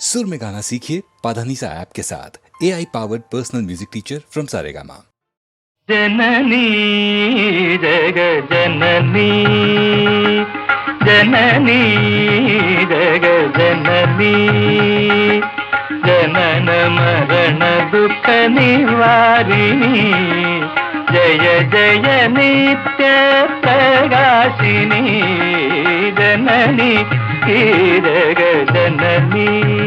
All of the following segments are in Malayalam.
सुर में गाना सीखिए पाधानीसा ऐप के साथ। A I powered personal music teacher from Saregama जननी जग जननी। जननी जग जननी। जनन मरण दुख निवारिणी। जय जय नित्य प्रकाशिनी। जननी जग जननी।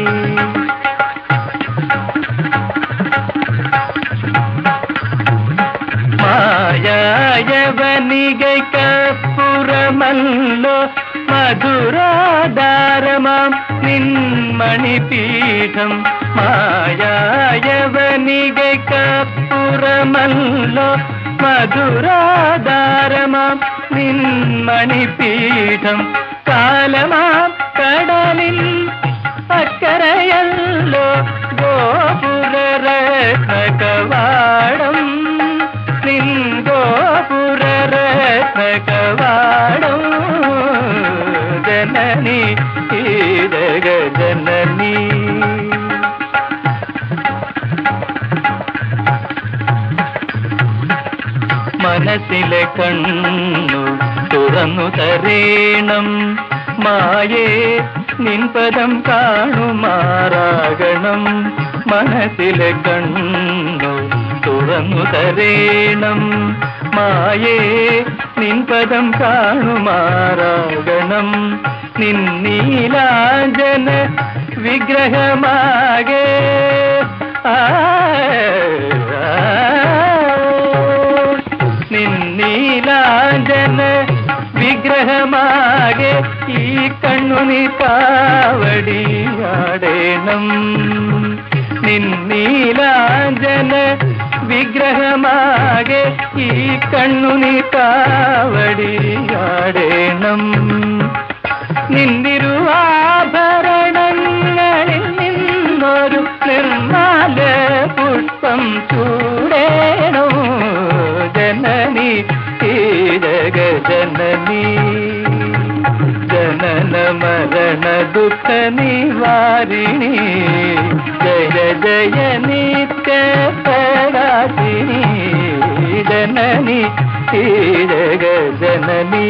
മായായവനികൈക്കപ്പുറമല്ലോ മധുരാധാരമാം നിന്മണിപീഠം. മായായവനികൈക്കപ്പുറമല്ലോ മധുരാധാരമാം നിന്മണിപീഠം. കാലമാം കടലിൽ അക്കരയല്ലോ ഗോപുരരത്നകവാടം മനസ്സിലെ കണ്ണു തുറന്നു തരേണം. മായേ നിൻപദം കാണുമാറാകണം. മനസ്സിലെ കണ്ണു തുറന്നു തരേണം. മായേ നിൻപദം കാണുമാറാകണം. നിന്നീലാജന വിഗ്രഹമാകേ. ആ. വിഗ്രഹമാകെ ഈ കണ്ണുനി കാവടിയാടേണം. നിന്നീലാഞ്ജന വിഗ്രഹമാകെ ഈ കണ്ണുനി കാവടിയാടേണം. നിന്നിരുവാഭരണങ്ങളിൽ നിന്നൊരു നിർമാല പുഷ്പം ചൂടേണോ? ജനനി ജഗ నీ వారిణి జయ జయ నిత్య పరాతిని జనని జననీ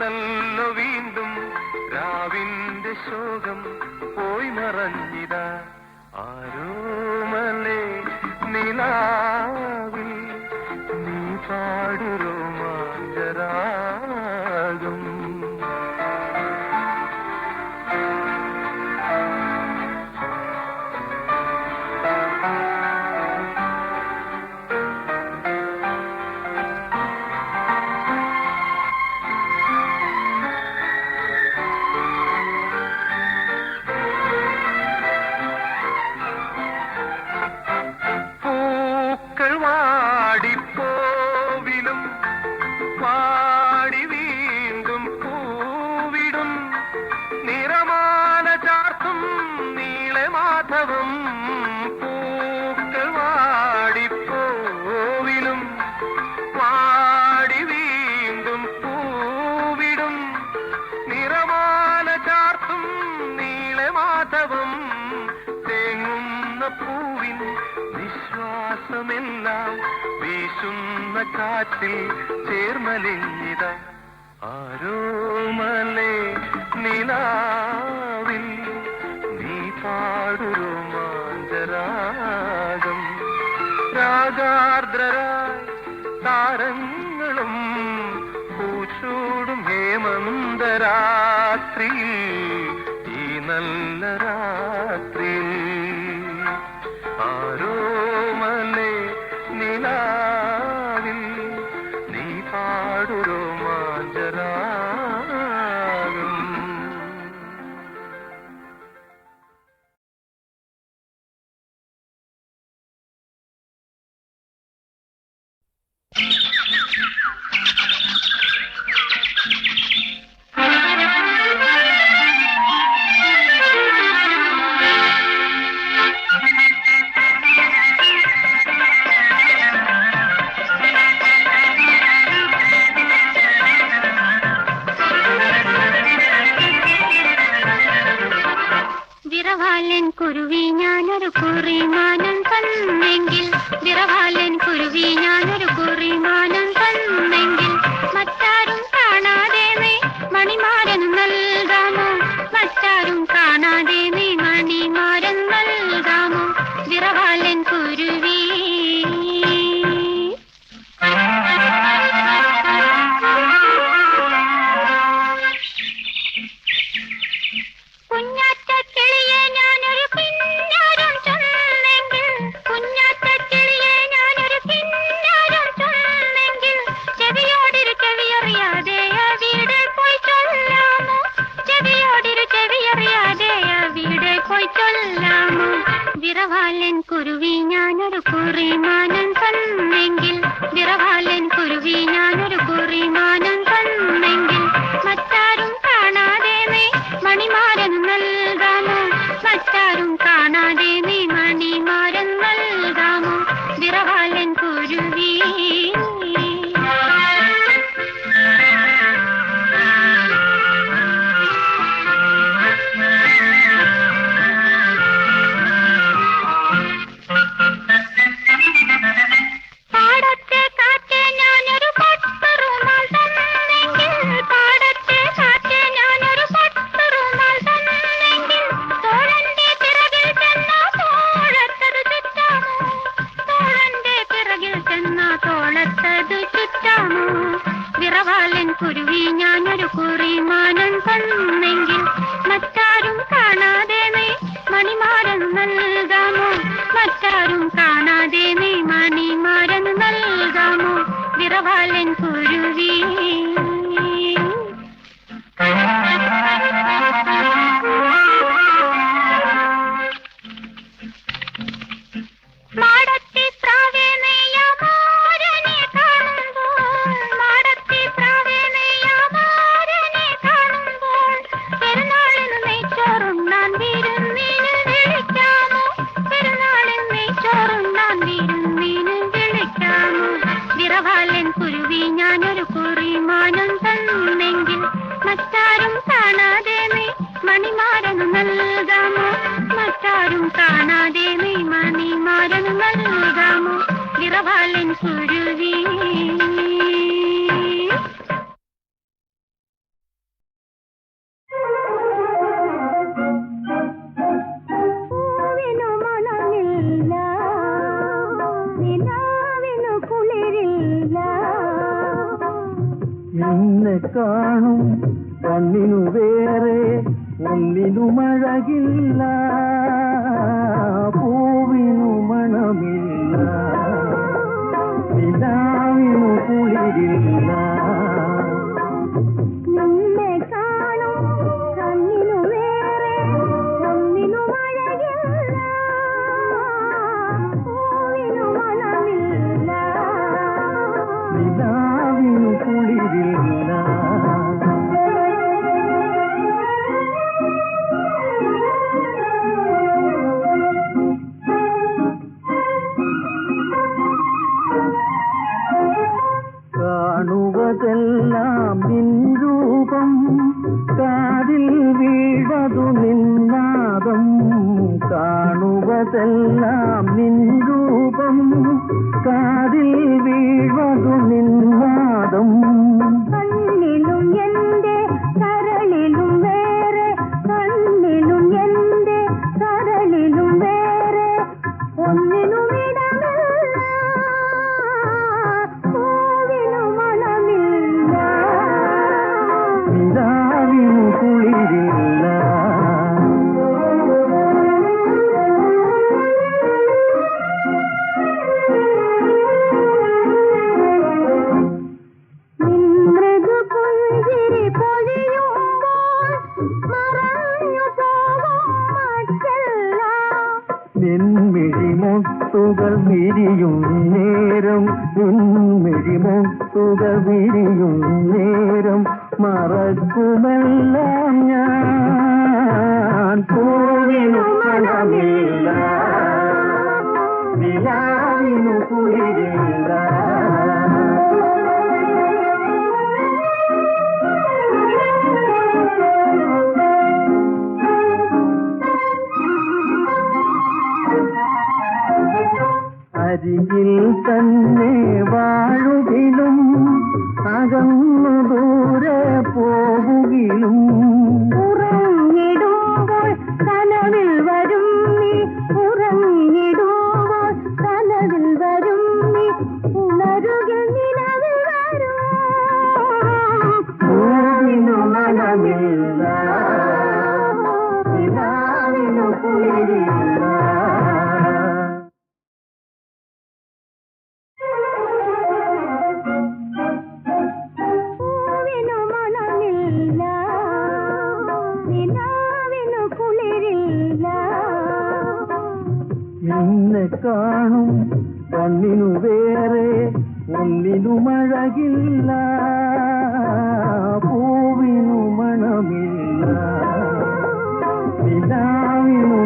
വന്നല്ലോ വീണ്ടും രാവിന്റെ ശോകം പോയി മറഞ്ഞി കാറ്റിൽ ചേർന്നലിഞ്ഞിത ആരോ ഞാനൊരു കുറിമാനം തന്നെങ്കിൽ നിറവാലൻ കുരുവി ഞാൻ കാവലൻ കുരുവി എന്നെ കാണും കണ്ണിനു വേറെ ഒന്നിനുമഴകില്ല പൂ நிலாவினும் குளிரில் நான் നിൻമിഴിമുത്തുകൾ വിരിയും നേരം നിൻമിഴിമുത്തുകൾ വിരിയും നേരം. മറക്കുമെല്ലാം ഞാൻ പോവിനുമില്ല പണമില്ല നിലാവിനു നെഞ്ചിയിൽ തന്നെ നിന്നെ കാണും കണ്ണിനു വേറെ ഒന്നിനും അഴകില്ല പൂവിനു മണമില്ല നിലാവിനു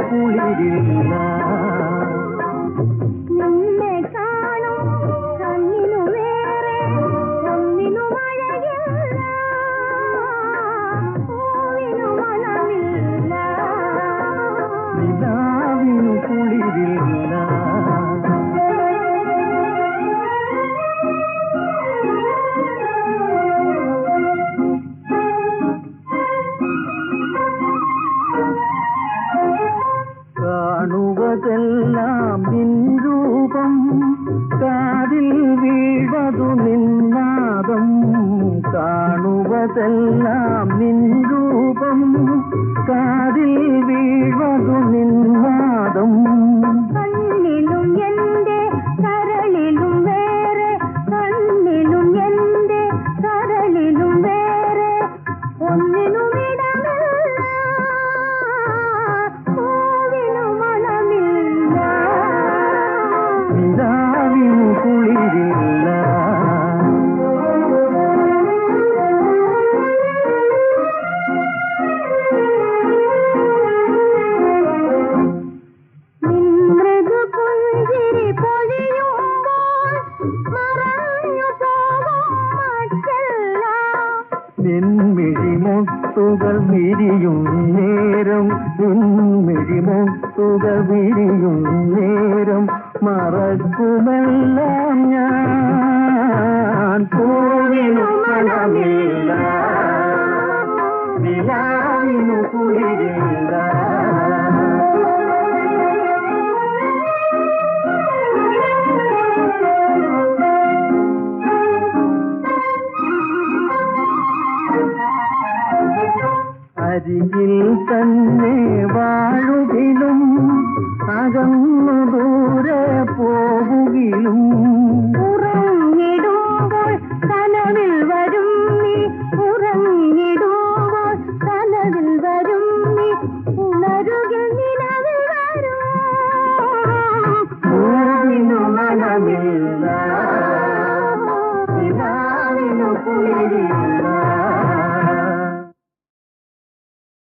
നിൻമിഴിമൊട്ടുകൾ വിരിയും നേരം നിൻമിഴിമൊട്ടുകൾ വിരിയും നേരം. മറക്കുമെല്ലാം ഞാൻ പൂവിനു മണമില്ല നിലാവിനു കുളിരില്ല. അരികിൽ തന്നെ വാഴുകിലും അകന്നു ദൂരെ പോകുകിലും